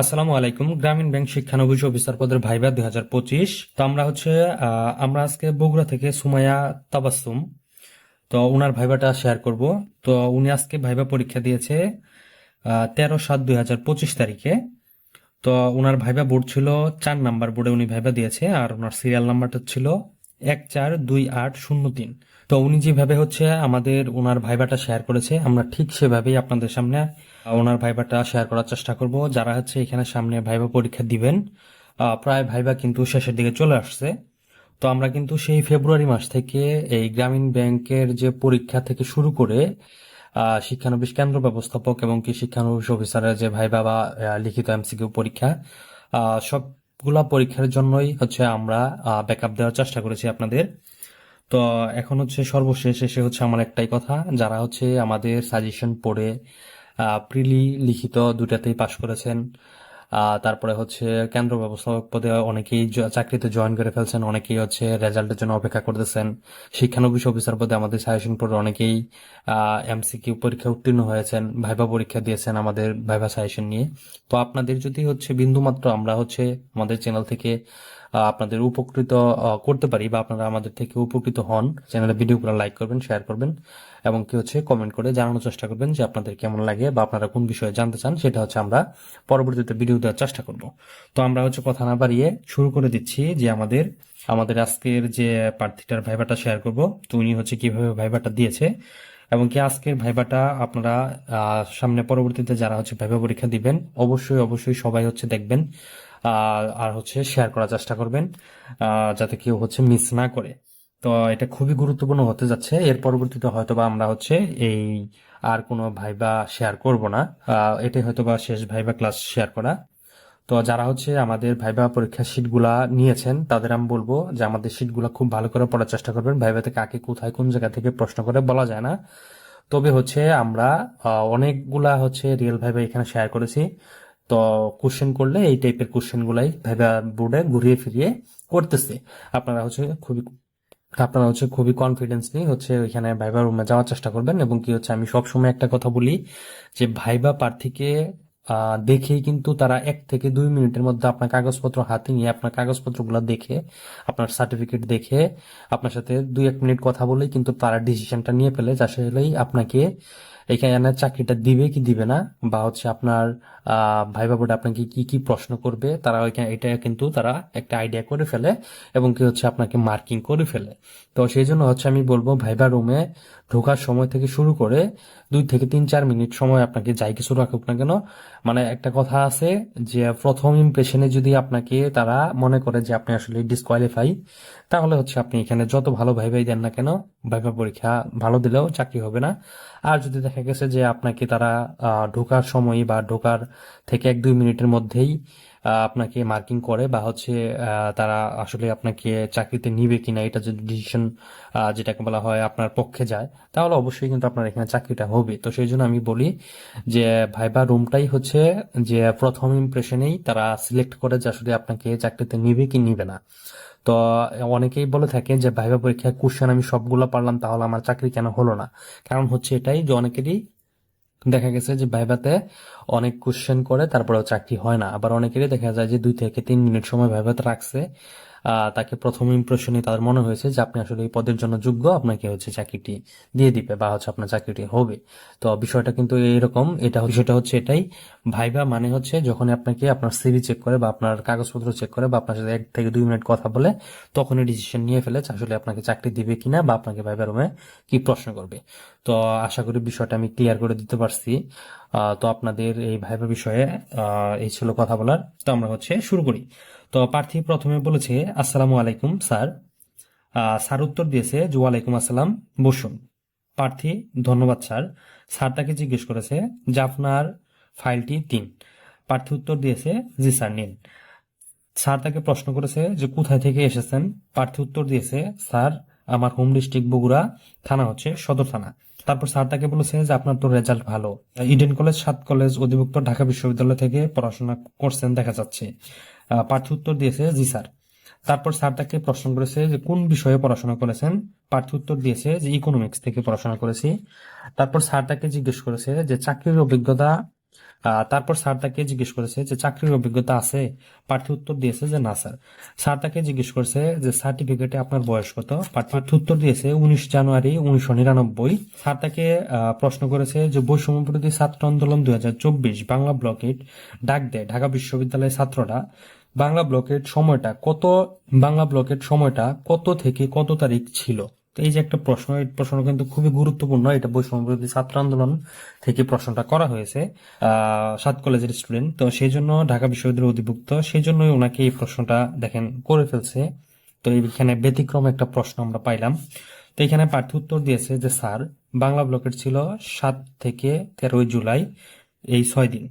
আসসালামু আলাইকুম। গ্রামীণ ব্যাংক শিক্ষানবিশ অফিসার পদের ভাইবা দুই হাজার পঁচিশ। তো আমরা হচ্ছে আমরা আজকে বগুড়া থেকে সুমাইয়া তাবাসসুম। তো ওনার ভাইবাটা শেয়ার করব। তো উনি আজকে ভাইবা পরীক্ষা দিয়েছে তেরো সাত দুই হাজার পঁচিশ তারিখে। তো ওনার ভাইবা বোর্ড ছিল, চার নাম্বার বোর্ডে উনি ভাইবা দিয়েছে, আর ওনার সিরিয়াল নাম্বারটা ছিল এক চার দুই আট শূন্য তিন। তো উনি যেভাবে হচ্ছে আমাদের ওনার ভাইবাটা শেয়ার করেছে, আমরা ঠিক সেভাবেই আপনাদের সামনে ওনার ভাইবাটা শেয়ার করার চেষ্টা করব। যারা হচ্ছে এখানে সামনে ভাইবা পরীক্ষা দিবেন প্রায় ভাইবা কিন্তু শেষের দিকে চলে আসছে। তো আমরা কিন্তু সেই ফেব্রুয়ারি মাস থেকে এই গ্রামীণ ব্যাংকের যে পরীক্ষা থেকে শুরু করে শিক্ষানবিশ কেন্দ্র ব্যবস্থাপক এবং কি শিক্ষানবিশ অফিসারের যে ভাইবা বা লিখিত এমসিকিউ পরীক্ষা সবগুলা পরীক্ষার জন্যই হচ্ছে আমরা ব্যাকআপ দেওয়ার চেষ্টা করেছি আপনাদের। তো এখন হচ্ছে সর্বশেষ এসে হচ্ছে আমার একটাই কথা, যারা হচ্ছে আমাদের সাজেশন পড়ে প্রিলি লিখিত দুটাতেই পাশ করেছেন। তারপরে হচ্ছে কেন্দ্র ব্যবস্থাপক পদে অনেকেই চাকরিতে জয়েন করে ফেলছেন, অনেকেই হচ্ছে রেজাল্টের জন্য অপেক্ষা করতেছেন। শিক্ষানবিশ অফিসার পদে আমাদের সাজেশন পড়ে অনেকেই এমসিকিউ পরীক্ষা উত্তীর্ণ হয়েছেন ভাইবা পরীক্ষা দিয়েছেন আমাদের ভাইবা সাজেশন নিয়ে। তো আপনাদের যদি হচ্ছে বিন্দুমাত্র আমরা হচ্ছে আমাদের চ্যানেল থেকে আপনাদের উপকৃত করতে পারি বা আপনারা আমাদের থেকে উপকৃত হন, চ্যানেলে ভিডিওগুলো লাইক করবেন, শেয়ার করবেন এবং কি হচ্ছে কমেন্ট করে জানানোর চেষ্টা করবেন যে আপনাদের কেমন লাগে বা আপনারা কোন বিষয়ে জানতে চান, সেটা হচ্ছে আমরা পরবর্তীতে ভিডিও দেওয়ার চেষ্টা করব। তো আমরা হচ্ছে কথা না বাড়িয়ে শুরু করে দিচ্ছি যে আমাদের আমাদের আজকের যে প্রার্থীটার ভাইবাটা শেয়ার করব, তো উনি হচ্ছে কীভাবে ভাইবাটা দিয়েছে এবং কি আজকের ভাইবাটা আপনারা সামনে পরবর্তীতে যারা হচ্ছে ভাইবা পরীক্ষা দিবেন, অবশ্যই অবশ্যই সবাই হচ্ছে দেখবেন। আর হচ্ছে শেয়ার করার চেষ্টা করবেন যাতে কেউ হচ্ছে মিস না করে। তো এটা খুবই গুরুত্বপূর্ণ হতে যাচ্ছে। এর পরবর্তীতে হয়তোবা আমরা হচ্ছে এই আর কোনো ভাইবা শেয়ার করব না। এটাই হয়তোবা শেষ ভাইবা ক্লাস শেয়ার করা। তো যারা হচ্ছে আমাদের ভাইবা পরীক্ষার শিটগুলা নিয়েছেন, তাদের আমি বলব যে আমাদের শিটগুলা খুব ভালো করে পড়ার চেষ্টা করবেন। ভাইবাতে কাকে কোথায় কোন জায়গা থেকে প্রশ্ন করে বলা যায় না। তবে হচ্ছে আমরা অনেকগুলা হচ্ছে রিয়েল ভাইবা এখানে শেয়ার করেছি। তো কোশ্চেন করলে এই টাইপের কোশ্চেন গুলাই ভাইবা বোর্ডে ঘুরিয়ে ফিরিয়ে করতেছে। আপনারা হচ্ছে খুবই, আপনারা হচ্ছে খুবই কনফিডেন্স নিয়ে হচ্ছে ওইখানে ভাইবা রুমে যাওয়ার চেষ্টা করবেন এবং কি হচ্ছে আমি সবসময় একটা কথা বলি যে ভাইবা প্রার্থীকে দেখেই কিন্তু তারা এক থেকে দুই মিনিটের মধ্যে আপনার কাগজপত্র হাতে নিয়ে আপনার কাগজপত্রগুলো দেখে, আপনার সার্টিফিকেট দেখে, আপনার সাথে দুই এক মিনিট কথা বলেই কিন্তু তারা ডিসিশনটা নিয়ে ফেলে যা আসলেই আপনাকে এখানে চাকরিটা দিবে কি দিবে না? বা হচ্ছে আপনার ভাইবা বোর্ডে আপনাকে কি কি প্রশ্ন করবে? তারা ওইখানে, এটা কিন্তু তারা একটা আইডিয়া করে ফেলে এবং কি হচ্ছে আপনাকে মার্কিং করে ফেলে। তো সেই জন্য হচ্ছে আমি বলব ভাইবা রুমে ঢোকার সময় থেকে শুরু করে দুই থেকে তিন, চার মিনিট সময় আপনাকে যাই কিছু রাখুক না কেন মানে একটা কথা আছে যে প্রথম ইমপ্রেশনে যদি আপনাকে তারা মনে করে যে আপনি আসলে ডিসকোয়ালিফাই তাহলে হচ্ছে আপনি এখানে যত ভালো ভাইবাই দেন না কেন, ভাইবা পরীক্ষা ভালো দিলেও চাকরি হবে না। আর যদি দেখা গেছে যে আপনাকে তারা ঢোকার সময় বা ঢোকার থেকে এক দুই মিনিটের মধ্যেই আপনাকে মার্কিং করে বা হচ্ছে তারা আসলে আপনাকে চাকরিতে নিবে কিনা, এটা যদি ডিসিশন যেটাকে বলা হয় আপনার পক্ষে যায়, তাহলে অবশ্যই কিন্তু আপনার এখানে চাকরিটা হবে। তো সেই জন্য আমি বলি যে ভাইবা রুমটাই হচ্ছে যে প্রথম ইমপ্রেশনেই তারা সিলেক্ট করে যে আসলে আপনাকে চাকরিতে নিবে কি নিবে না। তো অনেকেই বলে থাকে যে, ভাইবা পরীক্ষায় কোশ্চেন আমি সবগুলো পারলাম, তাহলে আমার চাকরি কেন হলো না? কারণ হচ্ছে এটাই যে, অনেকেরই দেখা গেছে যে ভাইভাতে অনেক কোশ্চেন করে, তারপরেও চাকরি হয় না। আবার অনেকেরই দেখা যায় যে, দুই থেকে তিন মিনিট সময় ভাইভাতে রাখছে। তাকে প্রথম ইমপ্রেশনে তাদের মনে হয়েছে যে আপনি আসলে এই পদের জন্য যোগ্য, আপনাকে হচ্ছে চাকরিটি দিয়ে দিবে বা হচ্ছে আপনার চাকরিটি হবে। তো বিষয়টা কিন্তু এইরকম এটা বিষয়টা হচ্ছে এটাই। ভাইবা মানে হচ্ছে যখন আপনাকে আপনার সিভি চেক করে বা আপনার কাগজপত্র চেক করে বা আপনার সাথে এক থেকে দুই মিনিট কথা বলে, তখনই ডিসিশন নিয়ে ফেলে আসলে আপনাকে চাকরি দিবে কিনা বা আপনাকে ভাইবা রুমে কি প্রশ্ন করবে। তো আশা করি বিষয়টা আমি ক্লিয়ার করে দিতে পারছি। তো আপনাদের এই ভাইবা বিষয়ে এই ছিল কথা বলার। তো আমরা হচ্ছে শুরু করি। তো প্রার্থী প্রথমে বলেছে, আসসালামু আলাইকুম, স্যার। স্যার উত্তর দিয়েছে যে, ওয়ালাইকুম আসসালাম, বসুন। প্রার্থী, ধন্যবাদ, স্যার। স্যার তাকে জিজ্ঞেস করেছে যে, আপনার ফাইলটি তিন প্রার্থী উত্তর দিয়েছে জি স্যার, নিন। স্যার তাকে প্রশ্ন করেছে যে, কোথায় থেকে এসেছেন? প্রার্থী উত্তর দিয়েছে, স্যার, আমার হোম ডিস্ট্রিক্ট বগুড়া থানা হচ্ছে সদর থানা। তারপর স্যার তাকে বলেছে যে, আপনার তো রেজাল্ট ভালো। ইডেন কলেজ সাত কলেজ অধিভুক্ত ঢাকা বিশ্ববিদ্যালয় থেকে পড়াশোনা করছেন, দেখা যাচ্ছে। প্রার্থী উত্তর দিয়েছে জি স্যার। তারপর স্যার তাকে প্রশ্ন করেছে যে কোন বিষয়ে পড়াশোনা করেছেন? প্রার্থী উত্তর দিয়েছে যে ইকোনমিক্স থেকে পড়াশোনা করেছি। তারপর স্যার তাকে জিজ্ঞেস করেছে যে চাকরির অভিজ্ঞতা তারপর স্যার তাকে জিজ্ঞেস করেছে যে চাকরির অভিজ্ঞতা আছে? প্রার্থী উত্তর দিয়েছে যে না, স্যার। স্যার তাকে জিজ্ঞেস করেছে যে সার্টিফিকেটে আপনার বয়স কত? প্রার্থী উত্তর দিয়েছে উনিশ জানুয়ারি উনিশশো নিরানব্বই। স্যার তাকে প্রশ্ন করেছে যে বৈষম্য বিরোধী ছাত্র আন্দোলন দুই হাজার চব্বিশ বাংলা ব্লকেট ডাক দেয় ঢাকা বিশ্ববিদ্যালয়ের ছাত্ররা। বাংলা ব্লকের সময়টা কত, বাংলা ব্লকের সময়টা কত থেকে কত তারিখ ছিল? তো এই যে একটা প্রশ্ন, এই প্রশ্ন কিন্তু খুবই গুরুত্বপূর্ণ, এটা বৈষম্য বিরোধী ছাত্র আন্দোলন থেকে প্রশ্নটা করা হয়েছে সাত কলেজের স্টুডেন্ট তো সেই জন্য ঢাকা বিশ্ববিদ্যালয়ের অধিভুক্ত, সেই জন্যই ওনাকে এই প্রশ্নটা দেখেন করে ফেলছে। তো এইখানে ব্যতিক্রম একটা প্রশ্ন আমরা পাইলাম। তো এখানে প্রার্থী উত্তর দিয়েছে যে, স্যার, বাংলা ব্লকের ছিল সাত থেকে তেরোই জুলাই, এই ছয় দিন।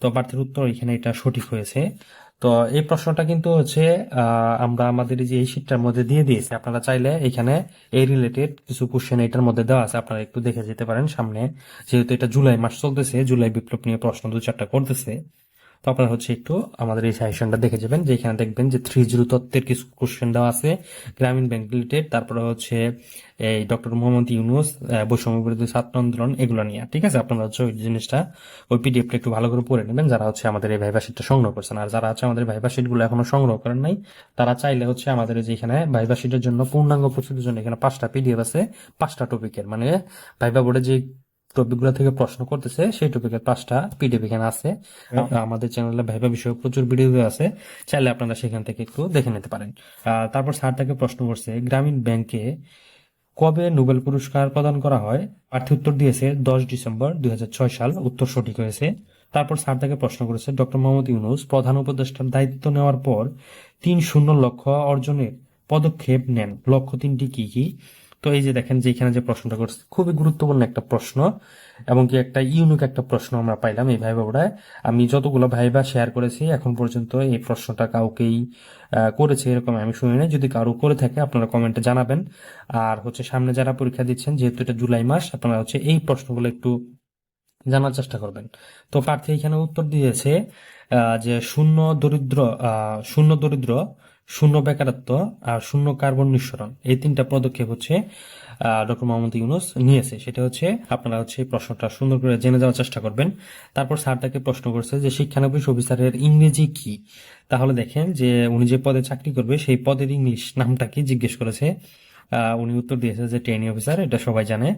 তো প্রার্থীর উত্তর এখানে এটা সঠিক হয়েছে। তো এই প্রশ্নটা কিন্তু হচ্ছে আমরা আমাদের যে এই শীতটার মধ্যে দিয়ে দিয়েছি। আপনারা চাইলে এখানে এই রিলেটেড কিছু কোশ্চেন এটার মধ্যে দেওয়া আছে। আপনারা একটু দেখে যেতে পারেন সামনে। যেহেতু এটা জুলাই মাস চলতেছে, জুলাই বিপ্লব নিয়ে প্রশ্ন দু চারটা করতেছে। তো আপনারা হচ্ছে একটু আমাদের এই সাজেশনটা দেখে যাবেন যে এখানে দেখবেন যে থ্রি জিরো তত্ত্বের কিছু কোশ্চেন দেওয়া আছে। গ্রামীণ ব্যাংক রিলেটেড তারপরে হচ্ছে, এই ডক্টর মোহাম্মদ ইউনুস বৈষম্য বিরোধী ছাত্র আন্দোলন, এগুলো নিয়ে। ঠিক আছে? আপনারা হচ্ছে ওই জিনিসটা, ওই পিডিএফটা একটু ভালো করে পড়ে নেবেন। যারা হচ্ছে আমাদের এই ভাইবা শিটটা সংগ্রহ করছেন, আর যারা আছে আমাদের ভাইবা শিটগুলো এখনও সংগ্রহ করেন নাই, তারা চাইলে হচ্ছে আমাদের এই যে এখানে ভাইবা শিটের জন্য, পূর্ণাঙ্গ প্রস্তুতির জন্য এখানে পাঁচটা পিডিএফ আছে, পাঁচটা টপিকের মানে ভাইবা বোর্ডে যে টপিকগুলো থেকে প্রশ্ন করতেছে সেই টপিকের পাঁচটা পিডিএফ এখানে আছে। আমাদের চ্যানেলে ভাইবা বিষয়ে প্রচুর ভিডিও আছে চাইলে আপনারা সেখান থেকে একটু দেখে নিতে পারেন। তারপর স্যার তাকে প্রশ্ন করছে গ্রামীণ ব্যাংকে কবে নোবেল পুরস্কার প্রদান করা হয়? প্রার্থী উত্তর দিয়েছে দশ ডিসেম্বর দুই হাজার ছয় সাল উত্তর সঠিক হয়েছে। তারপর স্যার তাকে প্রশ্ন করেছে ডক্টর মোহাম্মদ ইউনুস প্রধান উপদেষ্টার দায়িত্ব নেওয়ার পর তিন শূন্য লক্ষ্য অর্জনের পদক্ষেপ নেন। লক্ষ্য তিনটি কি কি? তো এই যে দেখেন যে এখানে যে প্রশ্নটা করছে, খুবই গুরুত্বপূর্ণ একটা প্রশ্ন এবং কি একটা ইউনিক একটা প্রশ্ন আমরা পাইলাম এই ভাইবা ওড়ায় আমি যতগুলো ভাইবা শেয়ার করেছি, এখন পর্যন্ত এই প্রশ্নটা কাউকেই করেছে এরকম আমি শুনি না যদি কারও করে থাকে, আপনারা কমেন্টে জানাবেন। আর হচ্ছে সামনে যারা পরীক্ষা দিচ্ছেন, যেহেতু এটা জুলাই মাস, আপনারা হচ্ছে এই প্রশ্নগুলো একটু জানার চেষ্টা করবেন। তো প্রার্থী এখানে উত্তর দিয়েছে যে শূন্য দরিদ্র শূন্য দরিদ্র শূন্য বেকারত্ব আর শূন্য কার্বন নিঃসরণ। এই তিনটা পদক্ষেপ হচ্ছে ডক্টর মোহাম্মদ ইউনুস নিয়েছে। সেটা হচ্ছে, আপনারা হচ্ছে প্রশ্নটা সুন্দর করে জেনে যাওয়ার চেষ্টা করবেন। তারপর স্যার তাকে প্রশ্ন করছে যে শিক্ষানবিশ অফিসারের ইংরেজি কি? তাহলে দেখেন যে উনি যে পদে চাকরি করবে, সেই পদের ইংলিশ নামটা কি জিজ্ঞেস করেছে? উনি উত্তর দিয়েছে যে ট্রেনিং অফিসার এটা সবাই জানে।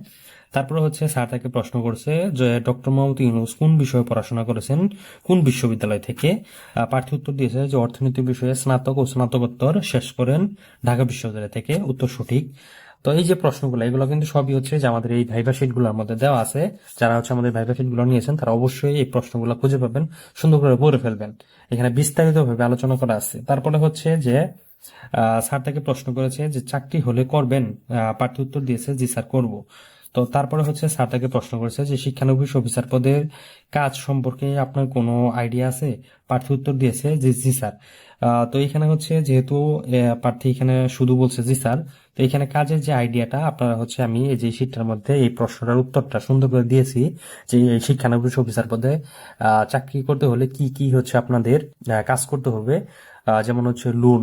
তারপরে হচ্ছে স্যার তাকে প্রশ্ন করছে যে ডক্টর মোহাম্মদ ইউনুস কোন বিষয়ে পড়াশোনা করেছেন? কোন বিশ্ববিদ্যালয় থেকে? প্রার্থী উত্তর দিয়েছে যে, অর্থনীতি বিষয়ে স্নাতক ও স্নাতকোত্তর শেষ করেন ঢাকা বিশ্ববিদ্যালয় থেকে। উত্তর সঠিক। তো এই যে প্রশ্নগুলো এগুলো কিন্তু সবই হচ্ছে যে আমাদের এই ভাইবা শিটগুলোর মধ্যে দেওয়া আছে। যারা হচ্ছে আমাদের ভাইবা শিটগুলো নিয়েছেন তারা অবশ্যই এই প্রশ্নগুলো খুঁজে পাবেন সুন্দর করে পড়ে ফেলবেন। এখানে বিস্তারিতভাবে আলোচনা করা আছে। তারপরে হচ্ছে যে স্যার তাকে প্রশ্ন করেছে যে চাকরি হলে করবেন? আহ, প্রার্থী উত্তর দিয়েছে জি স্যার করব। তো তারপরে হচ্ছে স্যার তাকে প্রশ্ন করেছে যে শিক্ষানবিশ অফিসার পদের কাজ সম্পর্কে আপনার কোনো আইডিয়া আছে? প্রার্থী উত্তর দিয়েছে যে জি স্যার। তো এখানে হচ্ছে যেহেতু প্রার্থী এখানে শুধু বলছে জি স্যার, তো এখানে কাজের যে আইডিয়াটা, আপনারা হচ্ছে আমি এই যে শীটটার মধ্যে এই প্রশ্নটার উত্তরটা সুন্দর করে দিয়েছি যে এই শিক্ষানবিশ অফিসার পদে চাকরি করতে হলে কি কি হচ্ছে আপনাদের কাজ করতে হবে যেমন হচ্ছে লোন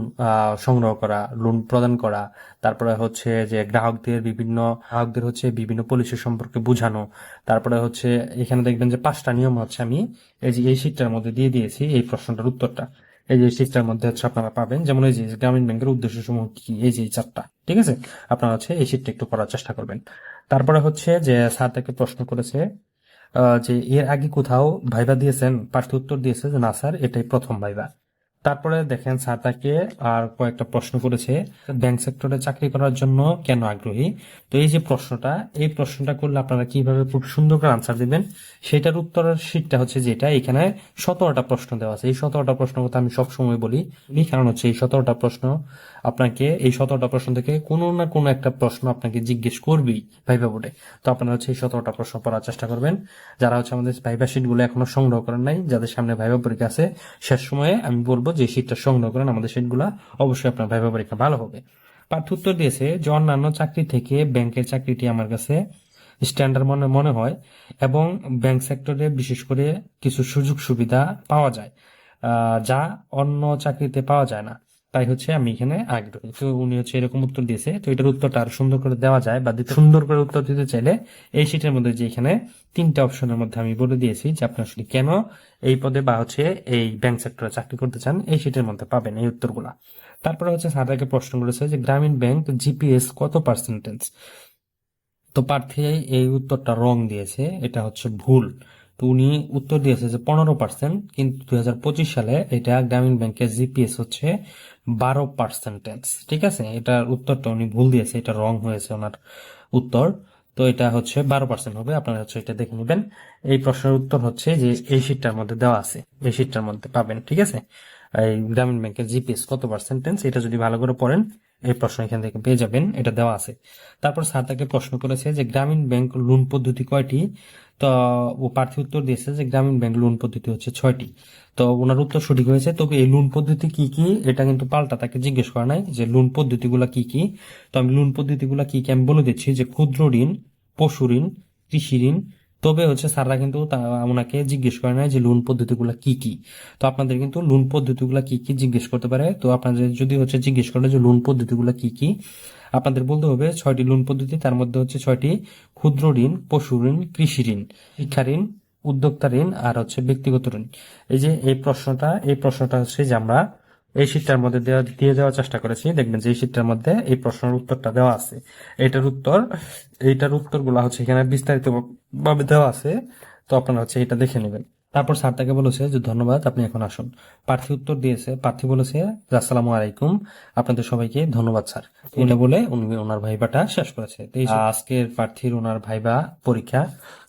সংগ্রহ করা লোন প্রদান করা, তারপরে হচ্ছে যে গ্রাহকদের বিভিন্ন, গ্রাহকদের হচ্ছে বিভিন্ন পলিসি সম্পর্কে বোঝানো, তারপরে হচ্ছে এখানে দেখবেন যে পাঁচটা নিয়ম হচ্ছে আমি এই যে এই শীটটার মধ্যে দিয়ে দিয়েছি এই প্রশ্নটার উত্তরটা। এই যে শীটটার মধ্যে হচ্ছে আপনারা পাবেন। যেমন এই যে গ্রামীণ ব্যাংকের উদ্দেশ্য সমূহ কি? এই যে চারটা, ঠিক আছে? আপনারা হচ্ছে এই শীটটা একটু পড়ার চেষ্টা করবেন। তারপরে হচ্ছে যে স্যার তাকে প্রশ্ন করেছে যে এর আগে কোথাও ভাইবা দিয়েছেন? প্রার্থী উত্তর দিয়েছে যে না স্যার, এটাই প্রথম ভাইবা। তারপরে দেখেন স্যার তাকে আর কয়েকটা প্রশ্ন করেছে, ব্যাংক সেক্টরে চাকরি করার জন্য কেন আগ্রহী? তো এই যে প্রশ্নটা, এই প্রশ্নটা করলে আপনারা কীভাবে খুব সুন্দর করে আনসার দিবেন, সেটার উত্তরের শীটটা হচ্ছে যেটা, এখানে সতেরোটা প্রশ্ন দেওয়া আছে। এই সতেরোটা প্রশ্ন কথা আমি সবসময় বলি। কারণ হচ্ছে এই সতেরোটা প্রশ্ন আপনাকে, এই সতেরোটা প্রশ্ন থেকে কোনো না কোনো একটা প্রশ্ন আপনাকে জিজ্ঞেস করবি ভাইবা বোর্ডে। তো আপনারা হচ্ছে এই সতেরোটা প্রশ্ন পড়ার চেষ্টা করবেন। যারা হচ্ছে আমাদের ভাইবা শিটগুলো এখনও সংগ্রহ করেন নাই, যাদের সামনে ভাইবা পরীক্ষা আছে, শেষ সময়ে আমি বলব যে শীটটা সংগ্রহ করেন আমাদের শিটগুলো অবশ্যই আপনার ভাইবা পরীক্ষা ভালো হবে। পার্থ উত্তর দিয়েছে যে, অন্যান্য চাকরি থেকে ব্যাংকের চাকরিটি আমার কাছে স্ট্যান্ডার্ড মনে মনে হয় এবং ব্যাংক সেক্টরে বিশেষ করে কিছু সুযোগ সুবিধা পাওয়া যায় যা অন্য চাকরিতে পাওয়া যায় না। তাই হচ্ছে আমি এখানে আগ্রহী তো উনি হচ্ছে এরকম উত্তর দিয়েছে। তো এটার উত্তরটা আরও সুন্দর করে দেওয়া যায় বা সুন্দর করে উত্তর দিতে চাইলে এই শীটের মধ্যে যে এখানে তিনটা অপশনের মধ্যে আমি বলে দিয়েছি যে আপনি আসলে কেন এই পদে বা হচ্ছে এই ব্যাংক সেক্টরে চাকরি করতে চান, এই শীটের মধ্যে পাবেন এই উত্তরগুলা। তারপরে হচ্ছে স্যারকে প্রশ্ন করেছে যে গ্রামীণ ব্যাংক জিপিএস কত পার্সেন্টেজ তো প্রার্থী এই উত্তরটা রং দিয়েছে, এটা হচ্ছে ভুল। তো উনি উত্তর দিয়েছে যে পনেরো পার্সেন্ট কিন্তু দুই হাজার পঁচিশ সালে এটা গ্রামীণ ব্যাংকের জিপিএস হচ্ছে বারো পার্সেন্টেজ ঠিক আছে? এটার উত্তরটা উনি ভুল দিয়েছে, এটা রং হয়েছে ওনার উত্তর। তো এটা হচ্ছে বারো পার্সেন্ট হবে, আপনারা হচ্ছে এটা দেখে নেবেন। এই প্রশ্নের উত্তর হচ্ছে যে এই শীটটার মধ্যে দেওয়া আছে, এই শীটটার মধ্যে পাবেন, ঠিক আছে? এই গ্রামীণ ব্যাংকের জিপিএস কত পার্সেন্টেজ এটা যদি ভালো করে পড়েন এই প্রশ্ন এখান থেকে পেয়ে যাবেন, এটা দেওয়া আছে। তারপর স্যার তাকে প্রশ্ন করেছে যে, গ্রামীণ ব্যাংক লোন পদ্ধতি কয়টি? তো ও প্রার্থী উত্তর দিয়েছে যে, গ্রামীণ ব্যাংক লোন পদ্ধতি হচ্ছে ছয়টি। তো ওনার উত্তর সঠিক হয়েছে। তবে এই লোন পদ্ধতি কি কি, এটা কিন্তু পাল্টা তাকে জিজ্ঞেস করা নাই যে, লোন পদ্ধতিগুলা কি কি? তো আমি, লোন পদ্ধতিগুলা কি কি? আমি বলে দিচ্ছি যে, ক্ষুদ্র ঋণ, পশু ঋণ, কৃষি ঋণ তবে হচ্ছে স্যাররা কিন্তু ওনাকে জিজ্ঞেস করে না যে লোন পদ্ধতিগুলো কি কি। তো আপনাদের কিন্তু লোন পদ্ধতিগুলো কি কি জিজ্ঞেস করতে পারে। তো আপনাদের যদি হচ্ছে জিজ্ঞেস করে যে লোন পদ্ধতিগুলো কি কি, আপনাদের বলতে হবে ছয়টি লোন পদ্ধতি, তার মধ্যে হচ্ছে ছয়টি ক্ষুদ্র ঋণ, পশু ঋণ, কৃষি ঋণ, শিক্ষা ঋণ, উদ্যোক্তা ঋণ আর হচ্ছে ব্যক্তিগত ঋণ। এই যে এই প্রশ্নটা এই প্রশ্নটা হচ্ছে যে আমরা এই শীতটার মধ্যে দেওয়া দিয়ে দেওয়ার চেষ্টা করেছি। দেখবেন যে এই শীতটার মধ্যে এই প্রশ্নের উত্তরটা দেওয়া আছে। এটার উত্তর, এইটার উত্তরগুলো হচ্ছে এখানে বিস্তারিত ভাবে দেওয়া আছে তো আপনারা হচ্ছে এটা দেখে নেবেন। তারপর স্যার তাকে বলেছে যে ধন্যবাদ আপনি এখন আসুন। প্রার্থী উত্তর দিয়েছে প্রার্থী বলেছে যে, আসসালামু আলাইকুম আপনাদের সবাইকে ধন্যবাদ স্যার। এটা বলে উনি ওনার ভাইবাটা শেষ করেছে। তো আজকের প্রার্থীর ওনার ভাইবা পরীক্ষা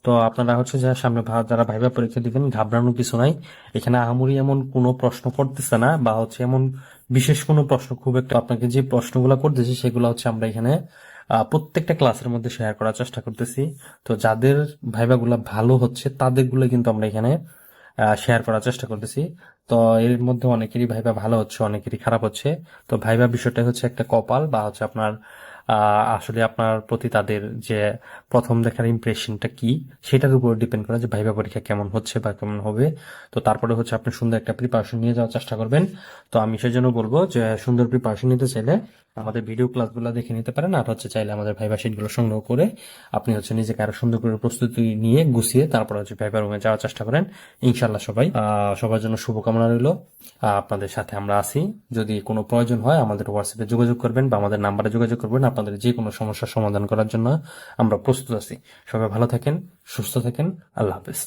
তো আপনারা হচ্ছে যারা সামনে যারা ভাইবা পরীক্ষা দিবেন ঘাবড়ানোর কিছু নাই। এখানে আহামরি এমন কোনো প্রশ্ন করতেছে না বা হচ্ছে এমন বিশেষ কোনো প্রশ্ন খুব একটা আপনাকে যে প্রশ্নগুলো করতেছে সেগুলো হচ্ছে আমরা এখানে প্রত্যেকটা ক্লাসের মধ্যে শেয়ার করার চেষ্টা করতেছি। তো যাদের ভাইবাগুলো ভালো হচ্ছে তাদেরগুলো কিন্তু আমরা এখানে শেয়ার করার চেষ্টা করতেছি। তো এর মধ্যে অনেকেরই ভাইবা ভালো হচ্ছে, অনেকেরই খারাপ হচ্ছে। তো ভাইবা বিষয়টা হচ্ছে একটা কপাল বা হচ্ছে আপনার আসলে আপনার প্রতি তাদের যে প্রথম দেখার ইমপ্রেশনটা কি, সেটার উপর ডিপেন্ড করে যে ভাইবা পরীক্ষা কেমন হচ্ছে বা কেমন হবে। তো তারপরে হচ্ছে আপনি সুন্দর একটা প্রিপারেশন নিয়ে যাওয়ার চেষ্টা করবেন। তো আমি সেই জন্য বলব যে সুন্দর প্রিপারেশন নিতে চাইলে আমাদের ভিডিও ক্লাসগুলো দেখে নিতে পারেন, আর হচ্ছে চাইলে আমাদের ভাইবা শিটগুলো সংগ্রহ করে আপনি হচ্ছে নিজেকে আরও সুন্দর করে প্রস্তুতি নিয়ে গুছিয়ে তারপর হচ্ছে ভাইবা রুমে যাওয়ার চেষ্টা করেন। ইনশাল্লাহ সবাই সবার জন্য শুভকামনা রইল। আপনাদের সাথে আমরা আছি। যদি কোনো প্রয়োজন হয় আমাদের হোয়াটসঅ্যাপে যোগাযোগ করবেন বা আমাদের নাম্বারে যোগাযোগ করবেন আপনাদের যে কোনো সমস্যার সমাধান করার জন্য আমরা প্রস্তুত আছি। সবাই ভালো থাকেন, সুস্থ থাকেন, আল্লাহ হাফেজ।